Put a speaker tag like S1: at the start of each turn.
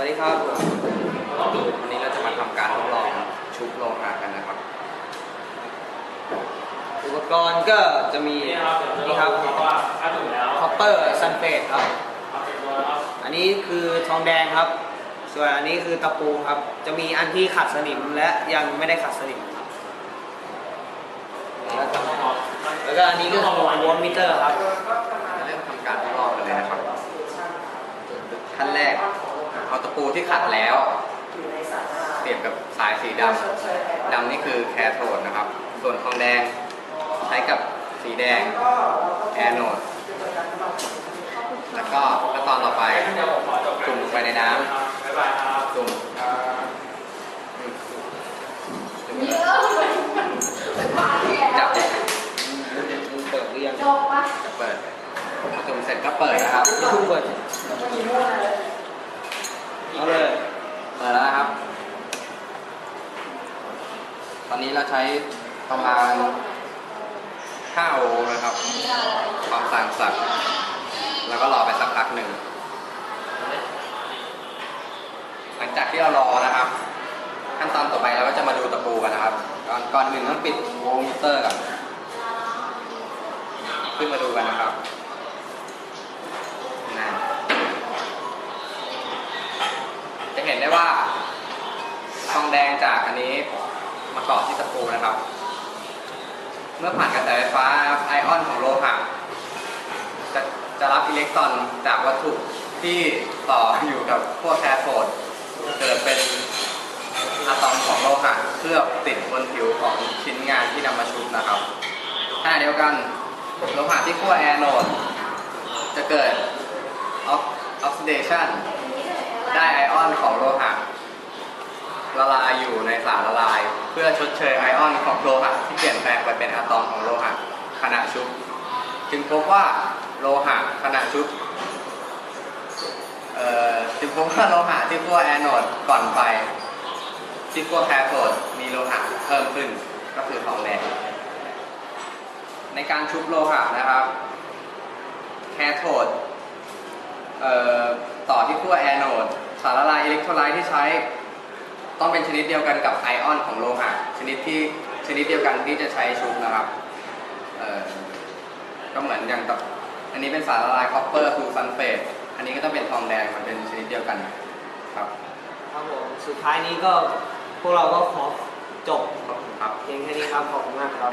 S1: วัสดีครับวันนี้เราจะมาทำการทดลองชุบโลหะกันนะครับ อุปกรณ์ก็จะมี
S2: นี่ครับเดี๋ยว
S1: นี่ค
S2: เรา
S1: รับ
S2: ดูครับว่าถ้าถูกแล้ว
S1: คอปเปอร์ซัลเฟตครับ
S2: เอาเป็นตัวครับ
S1: อันนี้คือทองแดงครับ ส่วนอันนี้คือตะปูครับ จะมีอันที่ขัดสนิมและยังไม่ได้ขัดสนิมครับ แล้วก็แล้วก็อันนี้ก็คือโวลต์มิเตอร์ครับ
S3: เริ่มทำการทดลองกันเลยนะครับขั้นแรก เอาตะปูที่ขัดแล้วเสียบกับสายสีดำดำนี่คือแคโทดนะครับ ส่วนทองแดงใช้กับสีแดงแอนโนดแล้วก็ขั้นตอนต่อไป
S2: เดี๋ยวผมขอจบ
S3: จุ่มลงไปในน้
S2: ครับบ๊ายบายครับำ
S3: จุ่ม
S4: มีเออมันผ่านแล้ว
S3: จับ
S1: มึงเปิดหรือยัง
S4: จบปะ
S3: จะเปิดจุ่มเสร็จก็เปิดนะครับ
S1: นี่เพิ่งเปิด
S4: มีมั่วเลย
S1: เอาเลย
S3: เปิดแล้วนะครับ ตอนนี้เราใช้ประมาณ5โอห์มนะครับ ความสั่งสัก แล้วก็รอไปสักพักหนึ่ง หลังจากที่เรารอนะครับ ขั้นตอนต่อไปเราก็จะมาดูตะปูกันนะครับ ก่อนก่อนหนึ่งต้องปิดโวลต์มิเตอร์ก่อน ขึ้นมาดูกันนะครับนะจะเห็นได้ว่าทองแดงจากอันนี้ มาเกาะที่ตะปูนะครับ เมื่อผ่านกระแสไฟฟ้าไอออนของโลหะจะจะรับอิเล็กตรอนจากวัตถุที่ต่ออยู่กับพวกแคโทดเกิดเป็นอะตอมของโลหะเคลือบติดบนผิวของชิ้นงานที่นำมาชุบนะครับขณะเดียวกันโลหะที่ขั้วแอนโนดจะเกิดออกซิเดชันได้ไอออนของโลหะ ละลายอยู่ในสารละลาย เพื่อชดเชยไอออนของโลหะที่เปลี่ยนแปลงไปเป็นอะตอมของโลหะขณะชุบ จึงพบว่าโลหะขณะชุบจึงพบว่าโลหะที่ขั้วแอนโนดก่อนไป ที่ขั้วแคโทดมีโลหะเพิ่มขึ้นก็คือทองแดงในการชุบโลหะนะครับแคโทดต่อที่ขั้วแอนโนดสารละลายอิเล็กโทรไลต์ที่ใช้ ต้องเป็นชนิดเดียวกันกับไอออนของโลหะชนิดที่ชนิดเดียวกันที่จะใช้ชุบนะครับเอ่อก็เหมือนอย่างกับอันนี้เป็นสารละลายคอปเปอร์คือซัลเฟตอันนี้ก็ต้องเป็นทองแดงมันเป็นชนิดเดียวกันครับ
S1: ครับผมสุดท้ายนี้ก็พวกเราก็ขอจบ
S3: ขอบคุณครับ
S1: เพียงแค่นี้ครับขอบคุณมากครับ